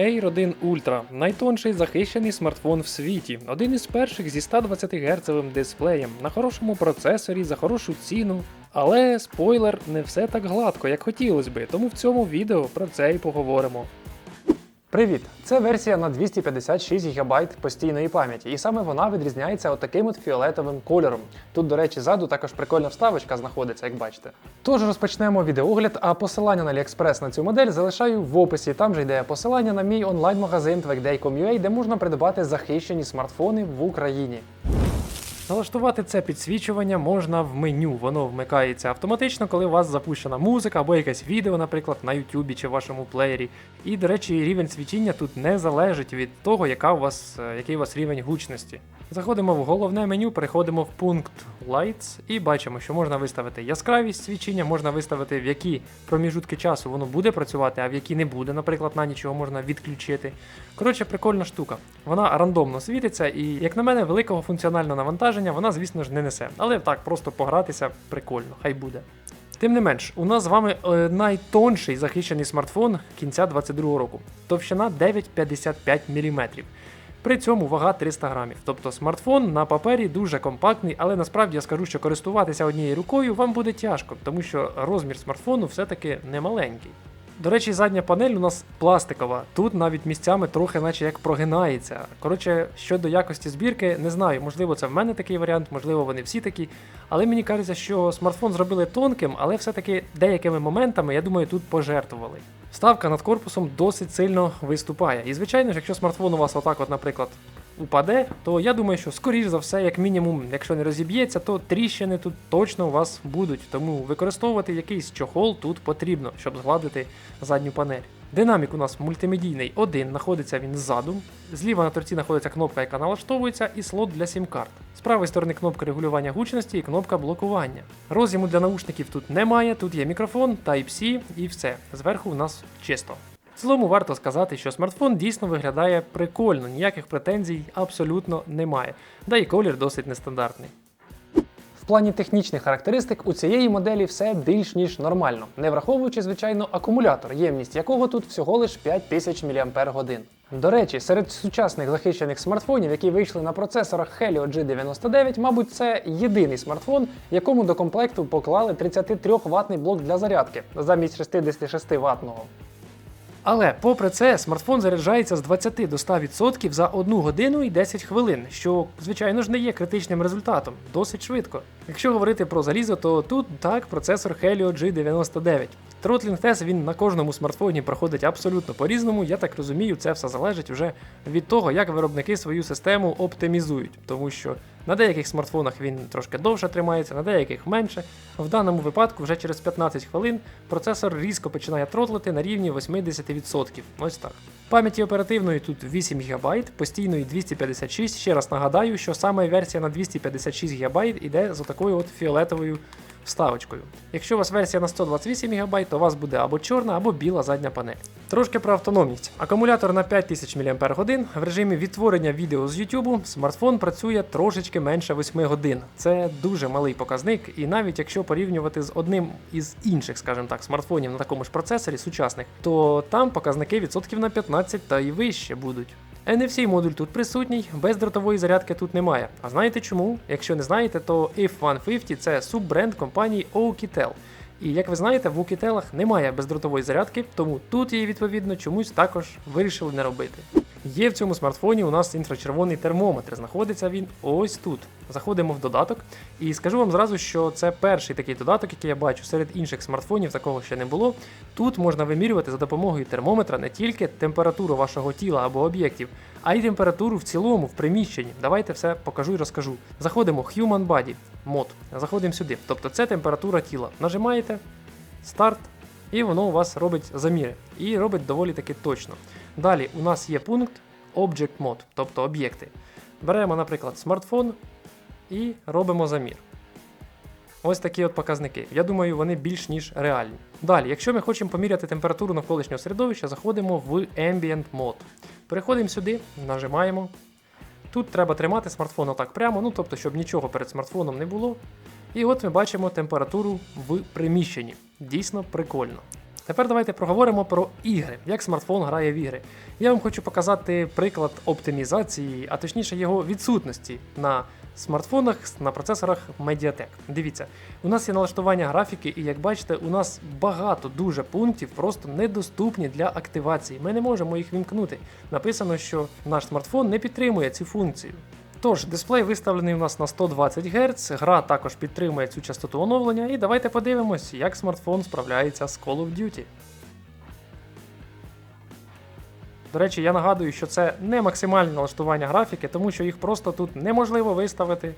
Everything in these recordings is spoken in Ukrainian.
Air 1 Ultra найтонший захищений смартфон в світі, один із перших зі 120 Гц дисплеєм, на хорошому процесорі за хорошу ціну. Але спойлер, не все так гладко, як хотілося би, тому в цьому відео про це і поговоримо. Привіт! Це версія на 256 ГБ постійної пам'яті, і саме вона відрізняється отаким от фіолетовим кольором. Тут, до речі, ззаду також прикольна вставочка знаходиться, як бачите. Тож розпочнемо відеогляд, а посилання на AliExpress на цю модель залишаю в описі. Там же йде посилання на мій онлайн-магазин Twagday.com.ua, де можна придбати захищені смартфони в Україні. Налаштувати це підсвічування можна в меню. Воно вмикається автоматично, коли у вас запущена музика або якесь відео, наприклад, на YouTube чи вашому плеєрі. І, до речі, рівень свічіння тут не залежить від того, яка у вас, е, який у вас рівень гучності. Заходимо в головне меню, переходимо в пункт Lights і бачимо, що можна виставити яскравість свічіння, можна виставити, в які проміжутки часу воно буде працювати, а в які не буде. Наприклад, на ніч його можна відключити. Коротше, прикольна штука. Вона рандомно світиться, і, як на мене, великого функціонального навантаження вона, звісно ж, не несе. Але так, просто погратися прикольно, хай буде. Тим не менш, у нас з вами е, найтонший захищений смартфон кінця 22 року. Товщина 9,55 мм. При цьому вага 300 грамів. Тобто смартфон на папері дуже компактний, але насправді я скажу, що користуватися однією рукою вам буде тяжко, тому що розмір смартфону все-таки немаленький. До речі, задня панель у нас пластикова. Тут навіть місцями трохи наче як прогинається. Коротше, щодо якості збірки, не знаю, можливо, це в мене такий варіант, можливо, вони всі такі. Але мені кажеться, що смартфон зробили тонким, але все-таки деякими моментами, я думаю, тут пожертвували. Вставка над корпусом досить сильно виступає. І звичайно ж, якщо смартфон у вас отак, от, наприклад, упаде, то я думаю, що скоріш за все, як мінімум, якщо не розіб'ється, то тріщини тут точно у вас будуть. Тому використовувати якийсь чохол тут потрібно, щоб згладити задню панель. Динамік у нас мультимедійний один, знаходиться він ззаду. Зліва на торці знаходиться кнопка, яка налаштовується, і слот для сім-карт. З правої сторони кнопка регулювання гучності і кнопка блокування. Роз'єму для наушників тут немає, тут є мікрофон, Type-C і все. Зверху у нас чисто. Цілому варто сказати, що смартфон дійсно виглядає прикольно, ніяких претензій абсолютно немає. Да і колір досить нестандартний. В плані технічних характеристик у цієї моделі все більш ніж нормально, не враховуючи, звичайно, акумулятор, ємність якого тут всього лиш 5000 мАч. До речі, серед сучасних захищених смартфонів, які вийшли на процесорах Helio G99, мабуть, це єдиний смартфон, якому до комплекту поклали 33 ватний блок для зарядки замість 66 ватного. Але попри це, смартфон заряджається з 20 до 100% за 1 годину і 10 хвилин, що, звичайно ж, не є критичним результатом, досить швидко. Якщо говорити про залізо, то тут так процесор Helio G99. Тротлінг тест він на кожному смартфоні проходить абсолютно по-різному. Я так розумію, це все залежить вже від того, як виробники свою систему оптимізують, тому що на деяких смартфонах він трошки довше тримається, на деяких менше. В даному випадку вже через 15 хвилин процесор різко починає тротлити на рівні 80%. Ось так. Пам'яті оперативної тут 8 ГБ, постійної 256. Ще раз нагадаю, що саме версія на 256 ГБ іде з такою от фіолетовою вставочкою. Якщо у вас версія на 128 ГБ, то у вас буде або чорна, або біла задня панель. Трошки про автономність. Акумулятор на 5000 мАч. В режимі відтворення відео з YouTube смартфон працює трошечки менше 8 годин. Це дуже малий показник, і навіть якщо порівнювати з одним із інших, скажімо так, смартфонів на такому ж процесорі сучасних, то там показники відсотків на 15 та й вище будуть. NFC модуль тут присутній, бездротової зарядки тут немає. А знаєте чому? Якщо не знаєте, то If150 це суббренд компанії Oukitel. І як ви знаєте, в Oukitel немає бездротової зарядки, тому тут її відповідно чомусь також вирішили не робити. Є в цьому смартфоні у нас інфрачервоний термометр. Знаходиться він ось тут. Заходимо в додаток, і скажу вам зразу, що це перший такий додаток, який я бачу серед інших смартфонів, такого ще не було. Тут можна вимірювати за допомогою термометра не тільки температуру вашого тіла або об'єктів, а й температуру в цілому в приміщенні. Давайте все покажу і розкажу. Заходимо в Human Body мод. Заходимо сюди. Тобто це температура тіла. Нажимаєте старт, і воно у вас робить заміри. І робить доволі таки точно. Далі у нас є пункт Object Mode, тобто об'єкти. Беремо, наприклад, смартфон і робимо замір. Ось такі от показники. Я думаю, вони більш ніж реальні. Далі, якщо ми хочемо поміряти температуру навколишнього середовища, заходимо в Ambient Mode. Переходимо сюди, нажимаємо. Тут треба тримати смартфон отак прямо, ну тобто, щоб нічого перед смартфоном не було. І от ми бачимо температуру в приміщенні. Дійсно прикольно. Тепер давайте проговоримо про ігри, як смартфон грає в ігри. Я вам хочу показати приклад оптимізації, а точніше його відсутності на смартфонах на процесорах Mediatek. Дивіться, у нас є налаштування графіки, і як бачите, у нас багато дуже пунктів просто недоступні для активації. Ми не можемо їх вімкнути. Написано, що наш смартфон не підтримує цю функцію. Тож, дисплей виставлений у нас на 120 Гц, гра також підтримує цю частоту оновлення, і давайте подивимось, як смартфон справляється з Call of Duty. До речі, я нагадую, що це не максимальне налаштування графіки, тому що їх просто тут неможливо виставити,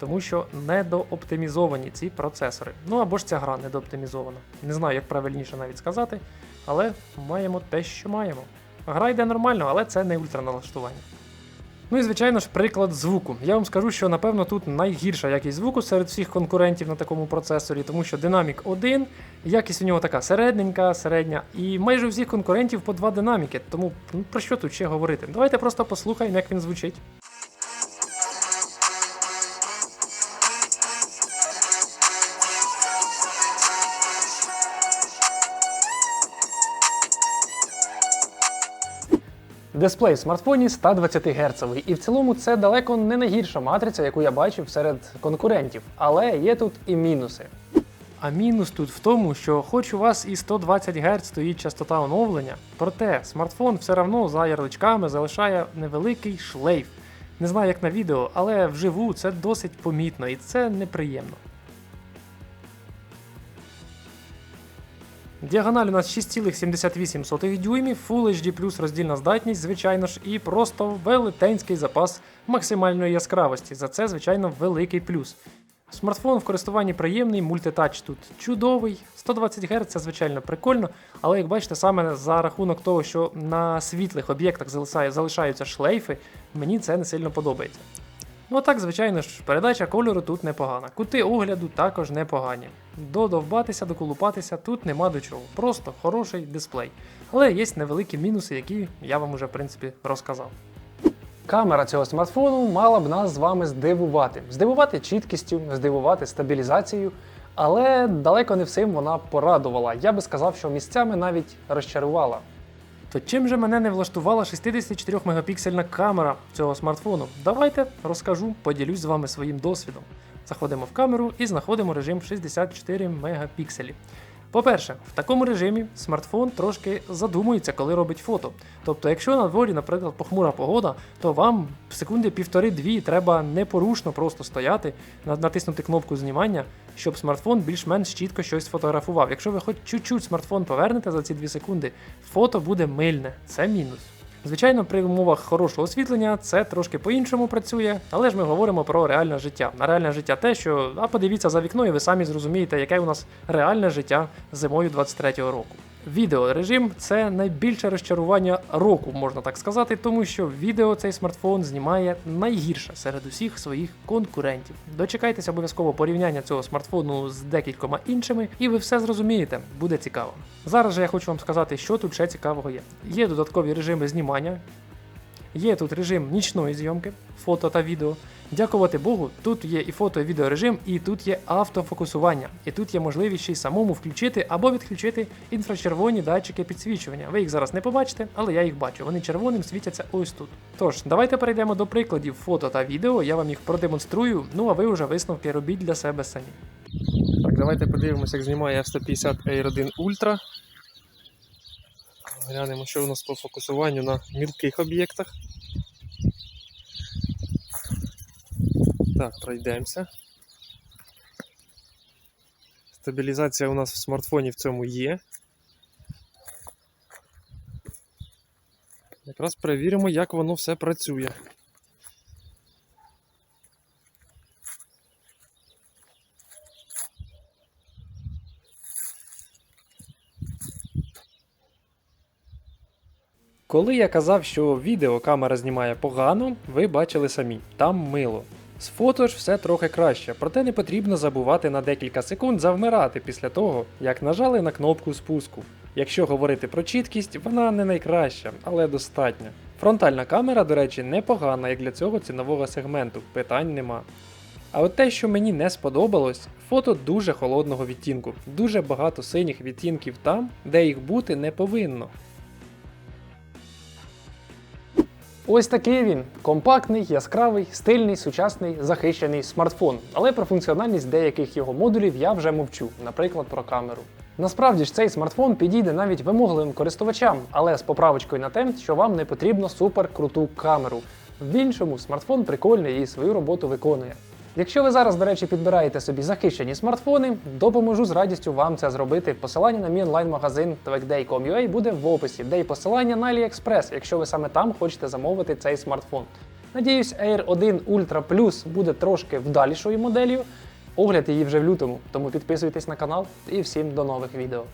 тому що недооптимізовані ці процесори. Ну або ж ця гра недооптимізована. Не знаю, як правильніше навіть сказати, але маємо те, що маємо. Гра йде нормально, але це не ультраналаштування. Ну і звичайно ж, приклад звуку. Я вам скажу, що напевно тут найгірша якість звуку серед всіх конкурентів на такому процесорі, тому що динамік 1, якість у нього така середненька, середня, і майже у всіх конкурентів по два динаміки. Тому ну, про що тут ще говорити? Давайте просто послухаємо, як він звучить. Дисплей в смартфоні 120 Гц, і в цілому це далеко не найгірша матриця, яку я бачив серед конкурентів. Але є тут і мінуси. А мінус тут в тому, що хоч у вас і 120 Гц стоїть частота оновлення, проте смартфон все одно за ярличками залишає невеликий шлейф. Не знаю, як на відео, але вживу це досить помітно і це неприємно. Діагональ у нас 6,78 дюймів, Full HD роздільна здатність, звичайно ж, і просто велетенський запас максимальної яскравості. За це, звичайно, великий плюс. Смартфон в користуванні приємний, мультитач тут чудовий. 120 Гц це звичайно прикольно, але як бачите, саме за рахунок того, що на світлих об'єктах залишаються шлейфи, мені це не сильно подобається. Ну так, звичайно ж, передача кольору тут непогана. Кути огляду також непогані. Додовбатися, доколупатися тут нема до чого. Просто хороший дисплей. Але є невеликі мінуси, які я вам уже в принципі розказав. Камера цього смартфону мала б нас з вами здивувати. Здивувати чіткістю, здивувати стабілізацією, але далеко не всім вона порадувала. Я би сказав, що місцями навіть розчарувала. То чим же мене не влаштувала 64 мегапіксельна камера цього смартфону? Давайте розкажу, поділюсь з вами своїм досвідом. Заходимо в камеру і знаходимо режим 64 мегапікселі. По-перше, в такому режимі смартфон трошки задумується, коли робить фото. Тобто, якщо на дворі, наприклад, похмура погода, то вам секунди півтори-дві треба непорушно просто стояти, натиснути кнопку знімання, щоб смартфон більш-менш чітко щось фотографував. Якщо ви хоч чуть-чуть смартфон повернете за ці 2 секунди, фото буде мильне. Це мінус. Звичайно, при умовах хорошого освітлення це трошки по-іншому працює, але ж ми говоримо про реальне життя. На реальне життя те, що а подивіться за вікно, і ви самі зрозумієте, яке у нас реальне життя зимою 23-го року. Відеорежим це найбільше розчарування року, можна так сказати, тому що відео цей смартфон знімає найгірше серед усіх своїх конкурентів. Дочекайтеся обов'язково порівняння цього смартфону з декількома іншими, і ви все зрозумієте, буде цікаво. Зараз же я хочу вам сказати, що тут ще цікавого є. Є додаткові режими знімання, Є тут режим нічної зйомки, фото та відео. Дякувати Богу, тут є і фото, і відеорежим, і тут є автофокусування. І тут є можливість ще й самому включити або відключити інфрачервоні датчики підсвічування. Ви їх зараз не побачите, але я їх бачу. Вони червоним світяться ось тут. Тож, давайте перейдемо до прикладів фото та відео. Я вам їх продемонструю. Ну а ви вже висновки робіть для себе самі. Так, давайте подивимося, як знімає F150 Air 1 Ultra. Глянемо, що у нас по фокусуванню на мілких об'єктах. Так, пройдемося. Стабілізація у нас в смартфоні в цьому є. Якраз перевіримо, як воно все працює. Коли я казав, що відеокамера знімає погано, ви бачили самі, там мило. З фото ж все трохи краще, проте не потрібно забувати на декілька секунд завмирати після того, як нажали на кнопку спуску. Якщо говорити про чіткість, вона не найкраща, але достатня. Фронтальна камера, до речі, непогана як для цього цінового сегменту, питань нема. А от те, що мені не сподобалось, фото дуже холодного відтінку, дуже багато синіх відтінків там, де їх бути не повинно. Ось такий він компактний, яскравий, стильний, сучасний, захищений смартфон. Але про функціональність деяких його модулів я вже мовчу, наприклад, про камеру. Насправді ж цей смартфон підійде навіть вимогливим користувачам, але з поправочкою на те, що вам не потрібно супер круту камеру. В іншому смартфон прикольний і свою роботу виконує. Якщо ви зараз, до речі, підбираєте собі захищені смартфони, допоможу з радістю вам це зробити. Посилання на мій онлайн-магазин tvekday.com.ua буде в описі, де й посилання на AliExpress, якщо ви саме там хочете замовити цей смартфон. Надіюсь, Air 1 Ultra Plus буде трошки вдалішою моделлю. Огляд її вже в лютому, тому підписуйтесь на канал і всім до нових відео.